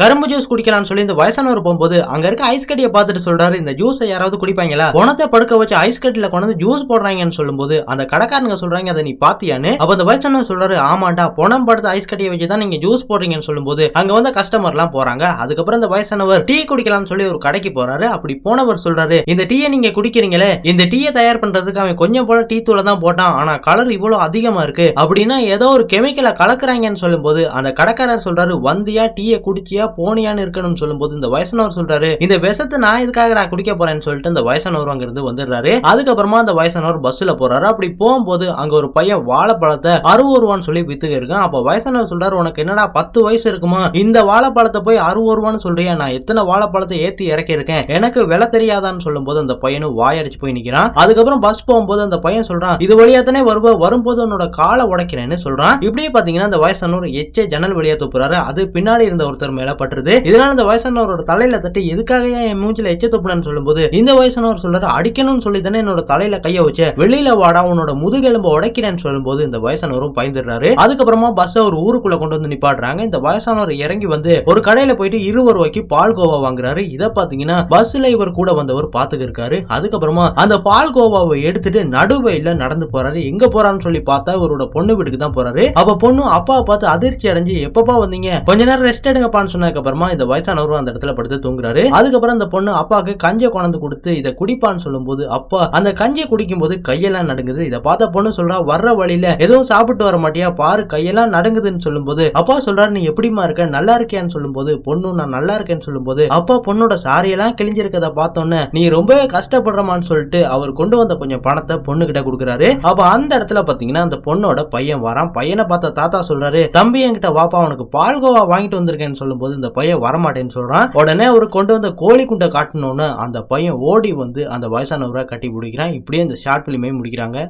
கரும்பு ஜூஸ் குடிக்கலாம்னு சொல்லி இந்த வயசானவர் போகும்போது அங்க இருக்க ஐஸ் கட்டியை பார்த்துட்டு சொல்றாரு இந்த ஜூஸை யாராவது குடிப்பாங்களா? குணத்தை படுக்க வச்சு ஐஸ் கட்டில கொண்டு ஜூஸ் போடுறாங்கன்னு சொல்லும்போது அந்த கடைக்காரங்க சொல்றாங்க அதை நீ பாத்தியான்னு? அப்ப அந்த வயசானவர் சொல்றாரு ஆமாண்டா பணம் படுத்த ஐஸ் கட்டியை வச்சு தான் நீங்க ஜூஸ் போடுறீங்கன்னு சொல்லும்போது அங்க வந்து கஸ்டமர் எல்லாம் போறாங்க. அதுக்கப்புறம் இந்த வயசானவர் டீ குடிக்கலாம்னு சொல்லி ஒரு கடைக்கு போறாரு. அப்படி போனவர் சொல்றாரு இந்த டீயை நீங்க குடிக்கிறீங்களே? இந்த டீயை தயார் பண்றதுக்கு அவன் கொஞ்சம் போல டீ தூளை தான் போட்டான். ஆனா கலர் இவ்வளவு அதிகமா இருக்கு. அப்படின்னா ஏதோ ஒரு கெமிக்கலை கலக்குறாங்கன்னு சொல்லும்போது அந்த கடைக்காரர் சொல்றாரு வந்தியா டீயை குடிச்சியா போனியான்னு இருக்கணும்னு சொல்லும்போது இந்த வயசானவர் சொல்றாரு இந்த விஷத்தை நான் இதுக்காக நான் குடிக்க போறேன்னு சொல்லிட்டு இந்த வயசானவர் அங்கிருந்து வந்துடுறாரு. அதுக்கப்புறமா அந்த வயசானவர் பஸ்ல போறாரு. அப்படி போகும்போது அங்க ஒரு பையன் வாழைப்பழத்தை அறுபது ரூபான்னு சொல்லி வித்துக்க இருக்கான். அப்ப வயசானவர் சொல்றாரு உனக்கு என்னடா பத்து வயசு இருக்குமா? இந்த வாழைப்பழத்தை போய் அறுபது ரூபான்னு சொல்றியா? நான் எத்தனை வாழைப்பழத்தை ஏத்தி இறக்கி இருக்கேன் எனக்கு விலை தெரியாதான்னு சொல்லும்போது அந்த பையனும் வாயடிச்சு போய் நிக்கிறான். அதுக்கப்புறம் பஸ் போகும்போது அந்த பையன் சொல்றான் இது வழியா தானே வருவ? வரும்போது உன்னோட காலை உடைக்கிறேன்னு சொல்றான். இப்படியே பாத்தீங்கன்னா அந்த வயசானவர் எச்ச ஜன்னல் வழியா துப்புறாரு. அது பின்னாடி இருந்த ஒருத்தர் மேல பட்டுருது இதனால இந்த வயசானவரோட தலையில தட்டி எதுக்காக என் மூஞ்சில எச்ச துப்புனன்னு சொல்லும்போது இந்த வயசானவர் சொல்றாரு அடிக்கணும்னு சொல்லி தானே என்னோட தலையில கைய வச்சு வெளியில வாடா உன்னோட முதுகெலும்பு உடைக்கிறேன்னு சொல்லும்போது இந்த வயசானவரும் பயந்துடுறாரு. அதுக்கப்புறமா பஸ் அவர் ஊருக்குள்ள கொண்டு வந்து நிப்பாடுறாங்க இந்த வயசானவர் இறங்கி வந்து ஒரு கடையில போயிட்டு இருபது ரூபாய்க்கு பால் கோவா வாங்குறாரு. இத பாத்தீங்கன்னா பஸ்ல இவர் கூட வந்தவர் பாத்துக்க இருக்காரு அதுக்கப்புறமா அந்த பால் கோவாவை எடுத்துட்டு நடுவையில நடந்து போறாரு. எங்க போறான்னு சொல்லி பார்த்தா இவரோட பொண்ணு வீட்டுக்கு தான் போறாரு. அப்ப பொண்ணு அப்பாவை பார்த்து அதிர்ச்சி அடைஞ்சு எப்பப்பா வந்தீங்க? கொஞ்ச நேரம் ரெஸ்ட் எடுங்கப்பான்னு சொன்னதுக்கு அப்புறமா இந்த வயசானவரும் அந்த இடத்துல படுத்து தூங்குறாரு. அதுக்கப்புறம் அந்த பொண்ணு அப்பாவுக்கு கஞ்சை கொண்டு கொடுத்து இதை குடிப்பான்னு சொல்லும்போது அப்பா அந்த கஞ்சியை குடிக்கும் போது கையெல்லாம் நடுங்குது. இதை பார்த்த பொண்ணு சொல்றா வர்ற வழியில எதுவும் சாப்பிட்டு வர மாட்டியா? பாரு கையெல்லாம் நடுங்குதுன்னு சொல்லும்போது அப்பா சொல்றாரு நீ எப்படிமா இருக்க? நல்லா இருக்கியான்னு சொல்லும்போது பொண்ணு நான் நல்லா இருக்கேன்னு சொல்லும்போது அப்பா பொண்ணோட சாரியெல்லாம் கிழிஞ்சிருக்கத பார்த்தோன்னே நீ ரொம்பவே கஷ்டப்படுறமான்னு சொல்லிட்டு அவர் கொண்டு வந்த கொஞ்சம் பணத்தை பொண்ணு கிட்ட கொடுக்குறாரு. அப்ப அந்த இடத்துல பாத்தீங்கன்னா அந்த பொண்ணோட பையன் வரான். பையனை பார்த்த தாத்தா சொல்றாரு தம்பி என்கிட்ட வாப்பா அவனுக்கு பால்கோவா வாங்கிட்டு வந்திருக்கேன்னு சொல்லும்போது இந்த பையன் வரமாட்டேன்னு சொல்றான். உடனே அவர் கொண்டு வந்த கோழி குண்டை காட்டணும்னு அந்த பையன் ஓடி வந்து அந்த வயசானவரை கட்டி பிடிக்கிறான். இப்படியே இந்த ஷார்ட் பிலிமே முடிக்கிறாங்க.